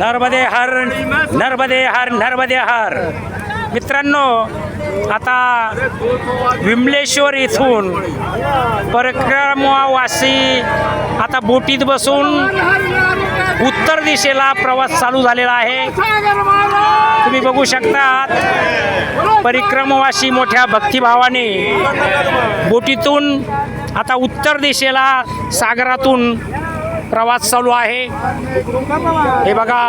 नर्मदे हर नर्मदे हर नर्मदे हर. मित्रांनो आता विमलेश्वर इथून परिक्रमवासी आता बोटीत बसून उत्तर दिशेला प्रवास चालू झालेला आहे. तुम्ही बघू शकता परिक्रमवासी मोठ्या भक्तिभावाने बोटीतून आता उत्तर दिशेला सागरातून प्रवास चालू आहे. हे बघा.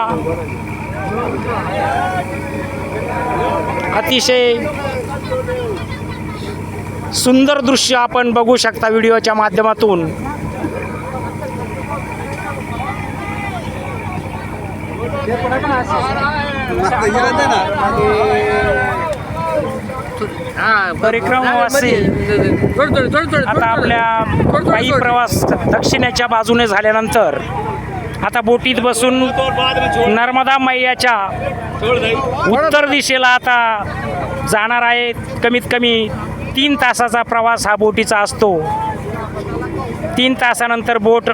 अतिशय सुंदर दृश्य आपण बघू शकता व्हिडिओच्या माध्यमातून. परिक्रमावासी आता आपल्या पायी प्रवास दक्षिणेच्या बाजूने झाल्यानंतर आता बोटीत बसून नर्मदा मैयाच्या उत्तर दिशेला आता जाणार आहे कमीत कमी तीन तासाचा प्रवास हा बोटीचा असतो. तीन तासानंतर बोट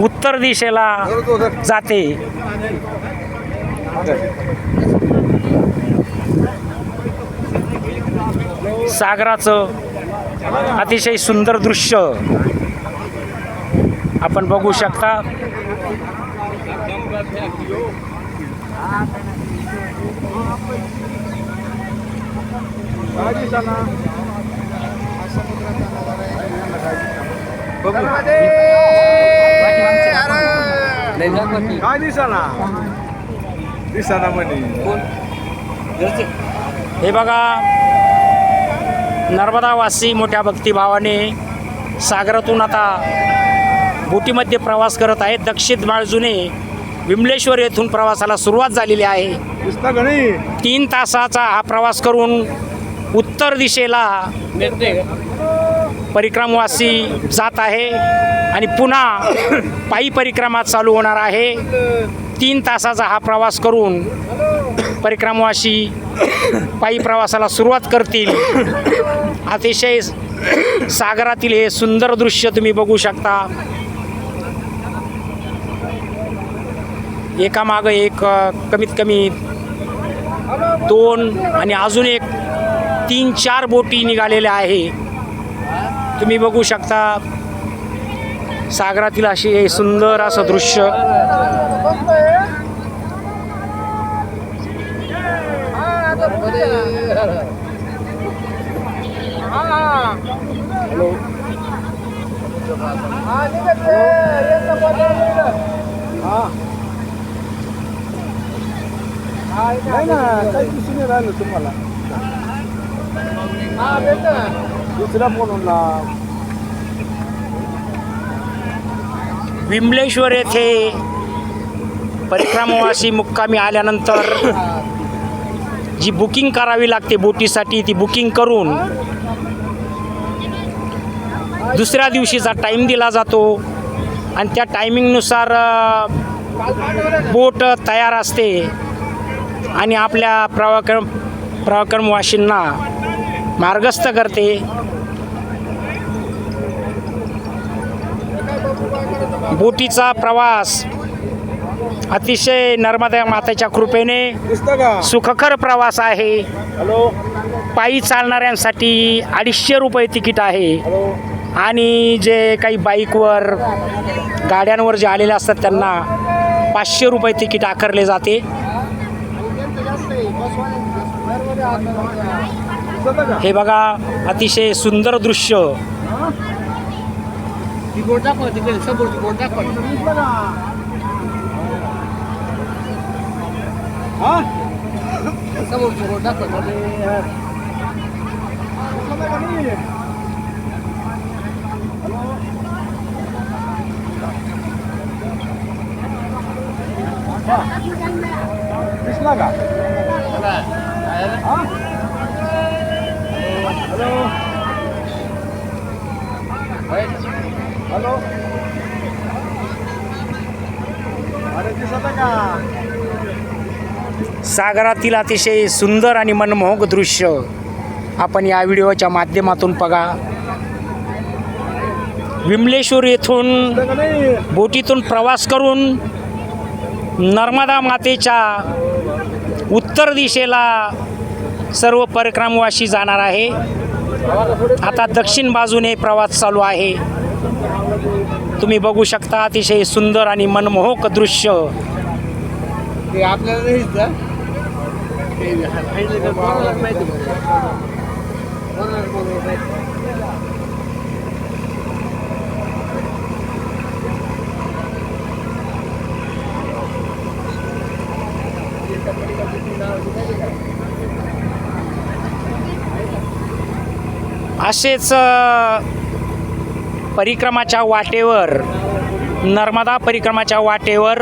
उत्तर दिशेला जाते. सागराचं अतिशय सुंदर दृश्य आपण बघू शकता. दिसाना म्हणे हे बघा नर्मदावासी मोठ्या भक्तिभावाने सागरातून आता बोटीमध्ये प्रवास करत आहेत. दक्षिण बाजूने विमलेश्वर येथून प्रवासाला सुरुवात झालेली आहे. तीन तासाचा हा प्रवास करून उत्तर दिशेला परिक्रमवासी जात आहे आणि पुन्हा पायी परिक्रमा चालू होणार आहे. तीन तासाचा हा प्रवास करून परिक्रमवासी पायी प्रवासाला सुरुवात करतील. अतिशय सागरातील हे सुंदर दृश्य तुम्ही बघू शकता. एकामागं एक कमीत कमी दोन आणि अजून एक तीन चार बोटी निघालेल्या आहे. तुम्ही बघू शकता सागरातील अशी हे सुंदर असं दृश्य. नाही ना काही दिसून नाही राहिलं तुम्हाला दुसरा फोन विमलेश्वर येथे परिक्रमवासी मुक्कामी आल्यानंतर जी बुकिंग करावी लागते बोटीसाठी ती बुकिंग करून दुसऱ्या दिवशीचा टाईम दिला जातो. आणि त्या टायमिंगनुसार बोट तयार असते. आणि आपल्या प्रवाक्रम प्रवाक्रमवासींना मार्गस्थ करते. बोटीचा प्रवास अतिशय नर्मदा मातेच्या कृपेने सुखकर प्रवास आहे. पायी चालणाऱ्यांसाठी अडीचशे रुपये तिकीट आहे. आणि जे काही बाईकवर गाड्यांवर जे आलेले असतात त्यांना पाचशे रुपये तिकीट आकारले जाते. हे बघा अतिशय सुंदर दृश्य. का हा दिसतं का नाही? हा. दिसला का हा? हॅलो हॅलो अरे दिसत का सागरातील अतिशय सुंदर आणि मनमोहक दृश्य आपण या व्हिडिओच्या माध्यमातून बघा. विमलेश्वर येथून बोटीतून प्रवास करून नर्मदा मातेच्या उत्तर दिशेला सर्व परिक्रमवाशी जाणार आहे. आता दक्षिण बाजूने प्रवास चालू आहे. तुम्ही बघू शकता अतिशय सुंदर आणि मनमोहक दृश्य ते आपल्याला नाही इथं. ते सांगितलं का कोणालाच माहिती कोणालाच नाही. असेच परिक्रमाच्या वाटेवर नर्मदा परिक्रमाच्या वाटेवर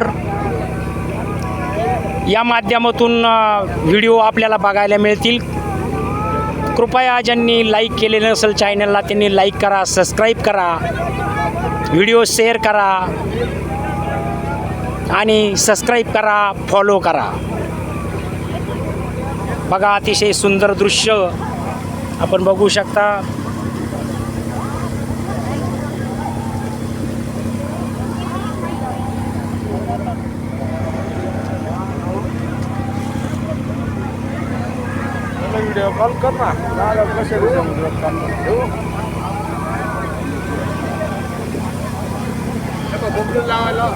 या माध्यमातून व्हिडिओ आपल्याला बघायला मिळतील. कृपया ज्यांनी लाईक केलेलं नसेल चॅनलला त्यांनी लाईक करा सबस्क्राईब करा. व्हिडिओ शेअर करा. आणि सबस्क्राईब करा फॉलो करा. बघा अतिशय सुंदर दृश्य आपण बघू शकता. व्हिडिओ कॉल कर ना. ठेवू लावायला.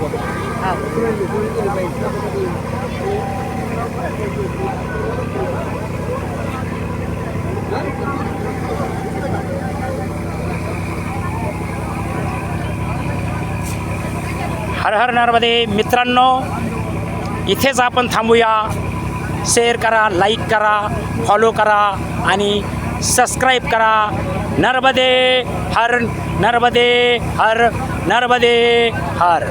बघ. हा, केली पाहिजे. हर हर नर्मदे मित्रांनो इथेच आपण थांबूया. शेअर करा लाईक करा फॉलो करा आणि सबस्क्राईब करा. नर्मदे हर नर्मदे हर नर्मदे हर.